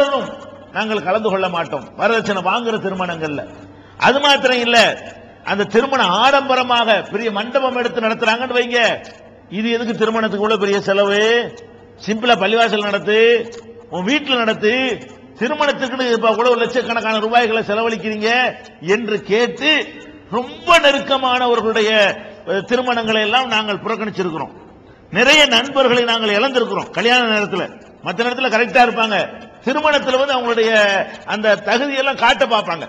சகோதரரும் நாங்கள் கலந்து கொள்ள மாட்டோம். வரதட்சணை வாங்குற திருமணங்கள்ல. அது மாத்திரம் இல்ல அந்த திருமணம் ஆடம்பரமாக பெரிய மண்டபம் எடுத்து நடத்துறாங்கன்னு வைங்க. இது எதுக்கு திருமணத்துக்கு உள்ள பெரிய செலவு? சிம்பிளா பள்ளிவாசல் நடத்து உன் வீட்டில் நடத்து திருமணத்துக்குன்னு இப்ப கூட ஒரு லட்சக்கணக்கான ரூபாய்களை செலவழிக்கிறீங்க என்று கேட்டு ரொம்ப நெருக்கமானவர்களுடைய திருமணங்களை எல்லாம் நாங்கள் புறக்கணிச்சிருக்கிறோம். நிறைய நண்பர்களை நாங்கள் இழந்திருக்கிறோம். கல்யாண நேரத்துல. மற்ற நேரத்துல கரெக்டா இருப்பாங்க. திருமணத்தில் வந்து அவங்களுடைய அந்த தகுதியெல்லாம் காட்ட பார்ப்பாங்க.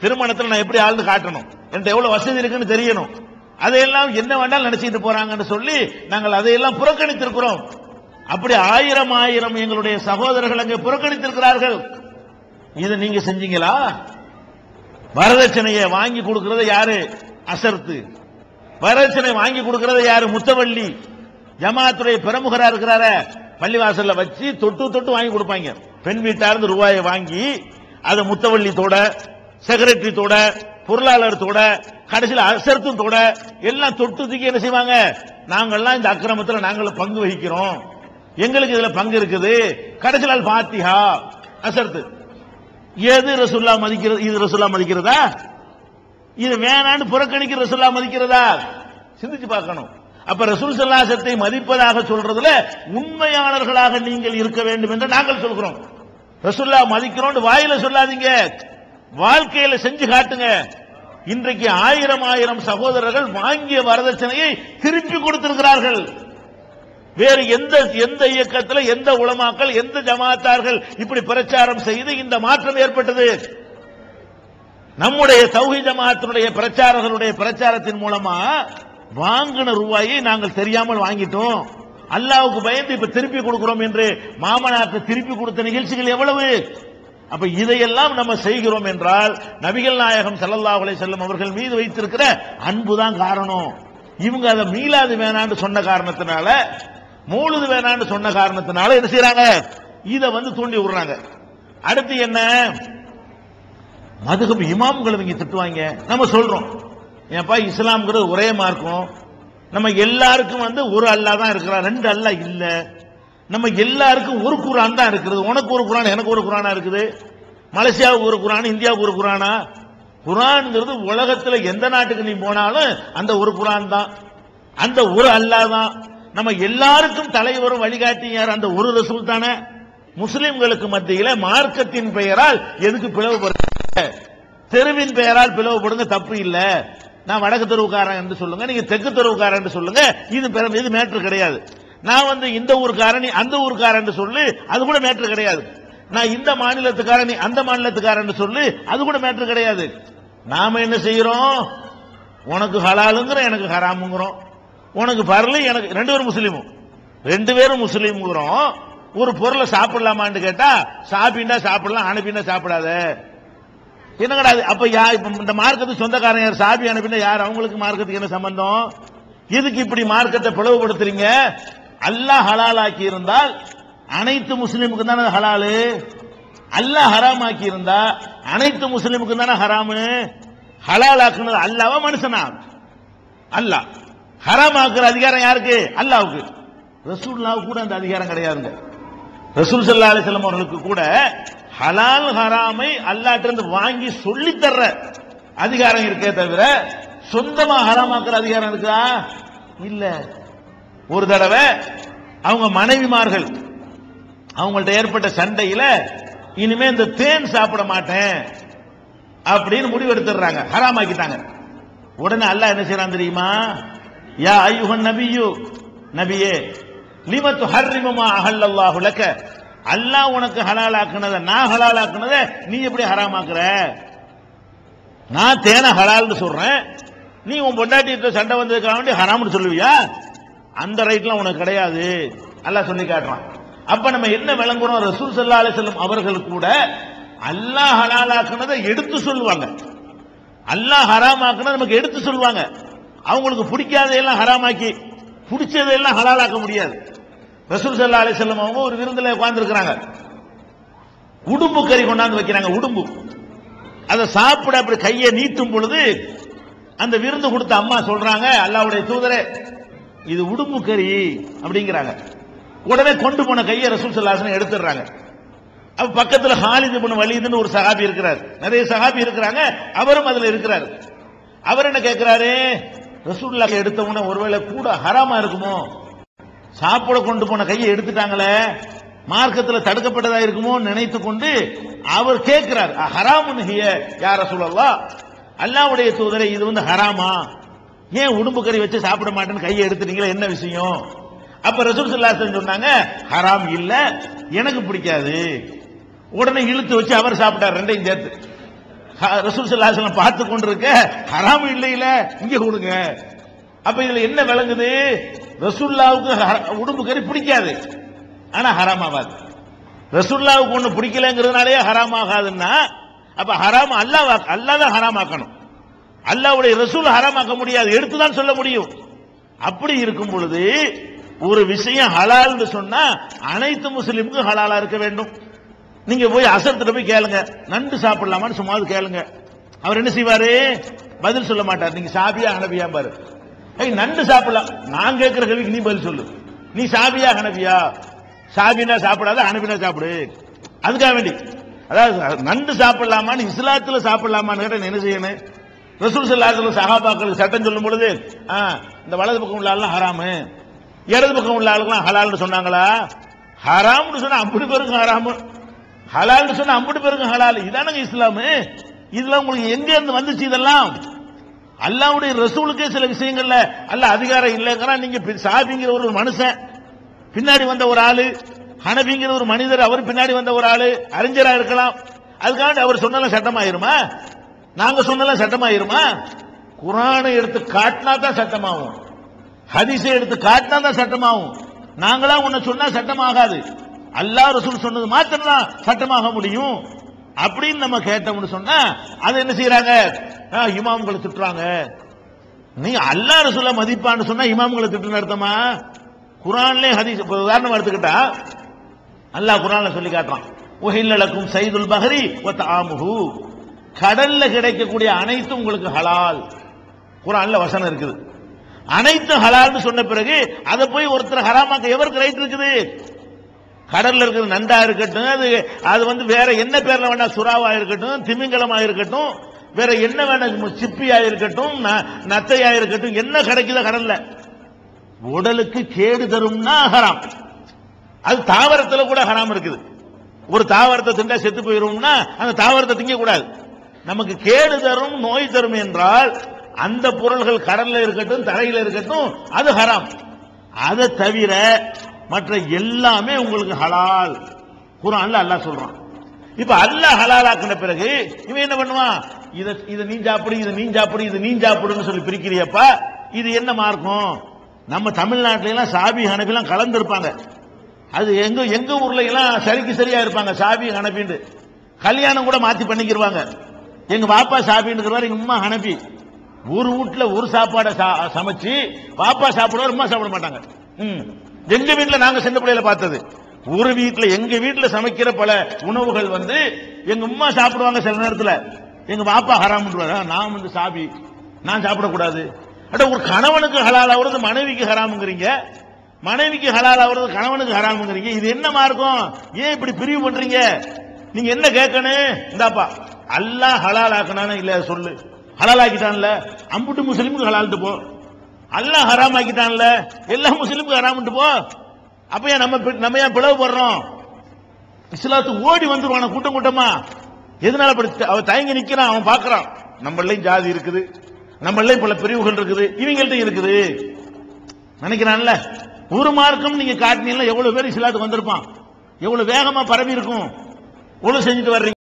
திருமணத்தில் நான் எப்படி ஆள்னு காட்டணும்? என்கிட்ட எவ்வளவு வசதி இருக்குன்னு தெரியணும். அதையெல்லாம் என்ன வேண்டாலும் நினைச்சிட்டு போறாங்கன்னு சொல்லி நாங்கள் அதையெல்லாம் புறக்கணித்திருக்கிறோம். அப்படி ஆயிரம் ஆயிரம் எங்களுடைய சகோதரர்கள் அங்கே புறக்கணித்திருக்கிறார்கள். இதை நீங்க செஞ்சீங்களா? வரதட்சணையை வாங்கி கொடுக்கறத யாரு? அசர்த்து. வரதட்சணை வாங்கி கொடுக்கறத யாரு? முத்தவள்ளி ஜமாத்துடைய பிரமுகரா இருக்கிறார. பள்ளிவாசல்ல வச்சு தொட்டு தொட்டு வாங்கி கொடுப்பாங்க. பெண் வீட்டார்ந்து ரூபாயை வாங்கி அதை முத்தவள்ளித்தோட செக்ரட்டரித்தோட பொருளாளர்த்தோட கடைசியில் அசருத்துத்தோட எல்லாம் தொட்டு என்ன செய்வாங்க? நாங்கள்லாம் இந்த அக்கிரமத்தில் நாங்கள் பங்கு வகிக்கிறோம். எங்களுக்கு இதுல பங்கு இருக்குது. கடைசியில் பாத்தியா அசர்த்து. எது ரசுல்லா மதிக்கிறது இது ரசுல்லா மதிக்கிறதா? இது வேணான்னு புறக்கணிக்க ரசுல்லா மதிக்கிறதா? சிந்திச்சு பார்க்கணும். அப்ப ரசூல் சல்லாசத்தை மதிப்பதாக சொல்றதுல உண்மையாளர்களாக நீங்கள் இருக்க வேண்டும் என்று நாங்கள் சொல்கிறோம். ரசுல்லா மதிக்கிறோம் வாயில சொல்லாதீங்க. வாழ்க்கையில செஞ்சு காட்டுங்க. இன்றைக்கு ஆயிரம் ஆயிரம் சகோதரர்கள் வாங்கிய வரதட்சணையை திருப்பி கொடுத்திருக்கிறார்கள். வேறு எந்த எந்த இயக்கத்தில் எந்த உளமாக்கள் எந்த ஜமாத்தார்கள் இப்படி பிரச்சாரம் செய்து இந்த மாற்றம் ஏற்பட்டது? நம்முடைய சௌகி ஜமாத்தினுடைய பிரச்சாரர்களுடைய பிரச்சாரத்தின் மூலமா வாங்கின ரூபாயை நாங்கள் தெரியாமல் வாங்கிட்டோம். அல்லாவுக்கு பயந்து இப்ப திருப்பி கொடுக்கிறோம் என்று மாமனாருக்கு திருப்பி கொடுத்த நிகழ்ச்சிகள் எவ்வளவு? அப்ப இதையெல்லாம் நம்ம செய்கிறோம் என்றால் நபிகள் நாயகம் ஸல்லல்லாஹு செல்லும் அவர்கள் மீது வைத்திருக்கிற அன்புதான் காரணம். இவங்க அதை மீளாது வேணான்னு சொன்ன காரணத்தினால மூழுது வேணான்னு சொன்ன காரணத்தினால என்ன செய்யறாங்க இதை வந்து தூண்டி விடுறாங்க. அடுத்து என்ன? மதுகப் இமாம்களை இவங்க திட்டுவாங்க. நம்ம சொல்றோம். ஏன்பா இஸ்லாம்ங்கிறது ஒரே மார்க்கம். நம்ம எல்லாருக்கும் வந்து ஒரு அல்லா தான் இருக்கிறான் ரெண்டு அல்லா இல்ல. நம்ம எல்லாருக்கும் ஒரு குரான் தான் இருக்குது உனக்கு ஒரு குரான் எனக்கு ஒரு குரானா இருக்குது? மலேசியாவுக்கு ஒரு குரான் இந்தியாவுக்கு ஒரு குரானா? குரான்ங்கிறது உலகத்துல எந்த நாட்டுக்கு நீ போனாலும் அந்த ஒரு குரான் தான். அந்த ஒரு அல்லா தான். நம்ம எல்லாருக்கும் தலைவரும் வழிகாட்டி யார்? அந்த ஒரு ரசூல் தானே. முஸ்லிம்களுக்கு மத்தியில மார்க்கத்தின் பெயரால் எதுக்கு பிளவுபடுத்த? தெருவின் பெயரால் பிளவுபடுங்க தப்பு இல்லை. நான் வடக்கு தெருவுக்காரன் என்று சொல்லுங்க நீங்க தெற்கு தெருவுக்காரன் என்று சொல்லுங்க இது பெரும் இது மேட்ரு கிடையாது. நான் வந்து இந்த ஊருக்காரன் நீ அந்த ஊருக்காரன் என்று சொல்லு அது கூட மேட்ரு கிடையாது. நான் இந்த மாநிலத்துக்காரன் நீ அந்த மாநிலத்துக்காரன் சொல்லு அது கூட மேட்ரு கிடையாது. நாம என்ன செய்யறோம்? உனக்கு ஹலாலுங்கிறோம் எனக்கு ஹராமுங்கிறோம். உனக்கு பரலு எனக்கு ரெண்டு பேரும் முஸ்லீமும். ரெண்டு பேரும் முஸ்லீம்ங்கிறோம். ஒரு பொருளை சாப்பிடலாமான்னு கேட்டா சாப்பிட்டா சாப்பிடலாம் அனுப்பினா சாப்பிடாத. என்ன கிடையாது அப்ப யா இப்ப இந்த மார்க்கத்துக்கு சொந்தக்காரன் யார்? சாபி அனுப்பினா யார்? அவங்களுக்கு மார்க்கத்துக்கு என்ன சம்பந்தம்? இதுக்கு இப்படி மார்க்கத்தை பிளவுபடுத்துறீங்க? அல்லாஹ் ஹலாலாக்கி இருந்தால் அனைத்து முஸ்லீமுக்கு தானே ஹலாலு? அல்லாஹ் ஹராமாக்கி இருந்தா அனைத்து முஸ்லீமுக்கு தானே ஹராமு? ஹலாலாக்குனது அல்லாவா மனுஷனா? அல்லாஹ். ஹராமாக்குற அதிகாரம் யாருக்கு? அல்லாவுக்கு. ரசூல்லாவுக்கு கூட அந்த அதிகாரம் கிடையாதுங்க. ரசூல் சல்லா அலிஸ்லாம் அவர்களுக்கு கூட ஹலால் ஹராமை அல்லாட்டிருந்து வாங்கி சொல்லி தர்ற அதிகாரம் இருக்கே தவிர சொந்தமா ஹராமாக்குற அதிகாரம் இருக்கா? இல்ல. ஒரு தடவை அவங்க மனைவிமார்கள் அவங்கள்ட்ட ஏற்பட்ட சண்டையில இனிமே இந்த தேன் சாப்பிட மாட்டேன் அப்படின்னு முடிவு எடுத்துடுறாங்க ஹராமாக்கிட்டாங்க. உடனே அல்லாஹ் என்ன செய்யறான் தெரியுமா? யா ஐயுகன் நபியு நபியே லிமத்து ஹர்ரிமமா அஹல்லல்லாஹு லக்க? அல்லாஹ் உனக்கு ஹலாலாக்குனத நான் ஹலாலாக்குனத நீ எப்படி ஹராமாக்குற? நான் தேனை ஹலால்னு சொல்றேன். நீ உன் பொண்டாட்டி சண்டை வந்ததுக்காக வேண்டி ஹராம்னு சொல்லுவியா? அந்த ரைட்லாம் உனக்கு கிடையாது. அல்லாஹ் சொல்லி காட்டுறான். அப்ப நம்ம என்ன விளங்குறோம்? ரசூல் சல்லா அலி செல்லும் அவர்கள் கூட அல்லாஹ் ஹலாலாக்குனதை எடுத்து சொல்லுவாங்க. அல்லாஹ் ஹராமாக்குனா நமக்கு எடுத்து சொல்லுவாங்க. அவங்களுக்கு பிடிக்காதையெல்லாம் ஹராமாக்கி பிடிச்சதையெல்லாம் ஹலாலாக்க முடியாது. ரசூல் சல்லா அலி செல்லம் அவங்க ஒரு விருந்தில் உட்கார்ந்துருக்கிறாங்க. உடும்பு கறி கொண்டாந்து வைக்கிறாங்க உடும்பு. அதை சாப்பிட அப்படி கையை நீட்டும் பொழுது அந்த விருந்து கொடுத்த அம்மா சொல்றாங்க அல்லாவுடைய தூதரே இது உடும்பு கறி அப்படிங்கிறாங்க. உடனே கொண்டு போன கையை ரசூல் சல்லாசனம் எடுத்துடுறாங்க. அப்ப பக்கத்துல ஹாலித் இப்னு வலிதுன்னு ஒரு சகாபி இருக்கிறார். நிறைய சகாபி இருக்கிறாங்க அவரும் அதுல இருக்கிறார். அவர் என்ன கேட்கிறாரு ரசூலுல்லாஹ் எடுத்த உடனே ஒருவேளை கூட ஹராமா இருக்குமோ? சாப்பிட கொண்டு போன கையை எடுத்துட்டாங்களே? மார்க்கத்தில் தடுக்கப்பட்டதா இருக்குமோ நினைத்து கொண்டு அவர் கேட்கிறார் ஹராமுன் ஹிய யார சொல்லலா அல்லாவுடைய தூதரை இது வந்து ஹராமா? ஏன் உடும்பு கறி வச்சு சாப்பிட மாட்டேன்னு கையை எடுத்துட்டீங்களா? என்ன விஷயம்? அப்ப ரசூல் சல்லாசன் சொன்னாங்க ஹராம் இல்ல எனக்கு பிடிக்காது. உடனே இழுத்து வச்சு அவர் சாப்பிட்டார் ரெண்டையும் சேர்த்து. ஹ- ரசூல் சல்லாசலம் பார்த்து கொண்டிருக்க ஹராம் இல்லையில இங்க கொடுங்க. அப்ப இதுல என்ன விளங்குது? ரசுல்லாவுக்கு உடம்பு கறி பிடிக்காது. ஆனா ஹராம் ஆகாது ரசுல்லாவுக்கு ஒண்ணு பிடிக்கலங்கிறதுனாலே ஹராம் ஆகாதுன்னா அப்ப ஹராம் அல்லாஹ் அல்லாஹ் தான் ஹராம் ஆக்கணும். அல்லாவுடைய ரசூல் ஹராமாக்க முடியாது. எடுத்துதான் சொல்ல முடியும். அப்படி இருக்கும் பொழுது ஒரு விஷயம் ஹலால்னு சொன்னா அனைத்து முஸ்லீமுக்கும் ஹலாலா இருக்க வேண்டும். நீங்க போய் அசரத்துல போய் கேளுங்க. நண்டு சாப்பிடலாமான்னு சும்மாவது கேளுங்க. அவர் என்ன செய்வாரு? பதில் சொல்ல மாட்டார். நீங்க சாபியா அனபியா பாரு ஏய் நண்டு சாப்பிடலாம். நான் கேட்கிற கேள்விக்கு நீ பதில் சொல்லு. நீ சாபியா ஹனபியா சாபினா சாப்பிடாத ஹனபினா சாப்பிடு. அதுக்காக வேண்டி. அதாவது நண்டு சாப்பிடலாமான்னு இஸ்லாத்துல சாப்பிடலாமான்னு கேட்டா என்ன செய்யணும்? ரசூல் சல்லாஹ் சஹாபாக்களுக்கு சட்டம் சொல்லும் பொழுது ஆ, இந்த வலது பக்கம் உள்ள ஆளுலாம் ஹராமு. இடது பக்கம் உள்ள ஆளுக்கெல்லாம் ஹலால்னு சொன்னாங்களா? ஹராம்னு சொன்னா அம்புடி பேருக்கும் ஹராமு. ஹலால்னு சொன்னா அம்புட்டு பேருக்கும் ஹலால். இதானங்க இஸ்லாமு. இதெல்லாம் உங்களுக்கு எங்க இருந்து வந்துச்சு இதெல்லாம்? அல்லாவுடைய ரசூலுக்கே சில விஷயங்கள்ல அல்ல அதிகாரம் இல்லைங்கிறான் நீங்க சாபிங்கிற ஒரு மனுஷன். பின்னாடி வந்த ஒரு ஆளு ஹனபிங்கிற ஒரு மனிதர் அவர் பின்னாடி வந்த ஒரு ஆளு அறிஞரா இருக்கலாம். அதுக்காண்டி அவர் சொன்னாலும் சட்டமாயிருமா? நாங்க சொன்னாலும் சட்டமாயிருமா? குரானை எடுத்து காட்டினா தான் சட்டமாகும். ஹதிசை எடுத்து காட்டினா தான் சட்டமாகும். நாங்களா உன்னை சொன்னா சட்டமாகாது. அல்லாஹ் ரசூல் சொன்னது மாத்திரம் தான் சட்டமாக முடியும். அப்படின்னு நம்ம கேட்டோம்னு சொன்னா அதை என்ன செய்யறாங்க இமாம்களை திட்டுறாங்க. நீ அல்லாஹ் ரசூல மதிப்பான்னு சொன்னா இமாம்களை திட்டுன்னு அர்த்தமா? குரான்லயே ஹதீஸ் உதாரணம் எடுத்துக்கிட்டா அல்லாஹ் குரான்ல சொல்லி காட்டுறான். உஹில்லக்கும் சைதுல் பஹரி ஒத்த ஆமுஹு கடல்ல கிடைக்கக்கூடிய அனைத்தும் உங்களுக்கு ஹலால். குரான்ல வசனம் இருக்குது. அனைத்து ஹலால்னு சொன்ன பிறகு அதை போய் ஒருத்தர் ஹராமாக்க எவருக்கு ரைட் இருக்குது? கடல்ல இருக்கிற நண்டா இருக்கட்டும் அது அது வந்து வேற என்ன பேர்ல வேணா சுறாவா இருக்கட்டும் திமிங்கலமா இருக்கட்டும் வேற என்ன வேணும் சிப்பியா இருக்கட்டும் ந- நத்தையா இருக்கட்டும் என்ன கிடைக்குதோ கடல்ல உடலுக்கு கேடு தரும்னா ஹராம். அது தாவரத்துல கூட ஹராம் இருக்குது. ஒரு தாவரத்தை திண்டா செத்து போயிருவோம்னா அந்த தாவரத்தை திங்க கூடாது நமக்கு கேடு தரும் நோய் தரும் என்றால் அந்த பொருள்கள் கடல்ல இருக்கட்டும் தரையில இருக்கட்டும் அது ஹராம். அதை தவிர மற்ற எல்லாமே உங்களுக்கு ஹலால். குரான்ல அல்லாஹ் சொல்றான். இப்ப அல்லாஹ் ஹலாலாக்குன பிறகு இவன் என்ன பண்ணுவான்? இதை இதை நீ சாப்பிடு இது நீ சாப்பிடு இது நீ சாப்பிடுன்னு சொல்லி பிரிக்கிறியப்பா இது என்ன மார்க்கம் நம்ம தமிழ்நாட்டில எல்லாம் சாபி ஹனபிலாம் கலந்துருப்பாங்க. அது எங்க எங்க ஊர்ல எல்லாம் சரிக்கு சரியா இருப்பாங்க சாபி ஹனபின்னு கல்யாணம் கூட மாத்தி பண்ணிக்கிருவாங்க. எங்க பாப்பா சாபின்னு எங்க அம்மா ஹனபி. ஒரு வீட்டுல ஒரு சாப்பாடை சா- சமைச்சு பாப்பா சாப்பிடுவார் அம்மா சாப்பிட மாட்டாங்க. ம். எங்க வீட்டுல நாங்க சின்ன பிள்ளையில பார்த்தது. ஒரு வீட்டுல எங்க வீட்டுல சமைக்கிற பல உணவுகள் வந்து எங்க அம்மா சாப்பிடுவாங்க சில நேரத்துல. எங்க பாப்பா ஹராம்ன்றாரு நான் வந்து சாபி. நான் சாப்பிடக்கூடாது. அட ஒரு கணவனுக்கு ஹலால் ஆகுறது மனைவிக்கு ஹராமுங்கிறீங்க. மனைவிக்கு ஹலால் ஆகுறது கணவனுக்கு ஹராமுங்கிறீங்க. இது என்ன மார்க்கம்? ஏன் இப்படி பிரிவு பண்றீங்க? நீங்க என்ன கேட்கணும்? இந்தாப்பா. அல்லாஹ் ஹலால் ஆக்கணானே இல்ல சொல்லு. ஹலால் ஆக்கிட்டான்ல. அம்புட்டு முஸ்லிமுக்கு ஹலால்ட்டு போ. அல்லாஹ் ஹராம் ஆக்கிட்டான்ல. எல்லா முஸ்லீமுக்கு ஹராம்ட்டு போ. அப்ப ஏன் நம்ம நம்ம ஏன் பிளவு போடுறோம்? இஸ்லாத்து ஓடி வந்துருவான கூட்டம் கூட்டமா? எதனால அப்படி அவன் தயங்கி நிக்கிறான் அவன் பாக்குறான் நம்மளையும் ஜாதி இருக்குது. நம்மளையும் பல பிரிவுகள் இருக்குது. இவங்கள்ட்ட இருக்குது. நினைக்கிறான்ல? ஒரு மார்க்கம் நீங்க காட்டினீங்கன்னா எவ்வளவு பேர் இஸ்லாத்துக்கு வந்திருப்பான். எவ்வளவு வேகமா பரவி இருக்கும். ஒழு செஞ்சுட்டு வர்றீங்க.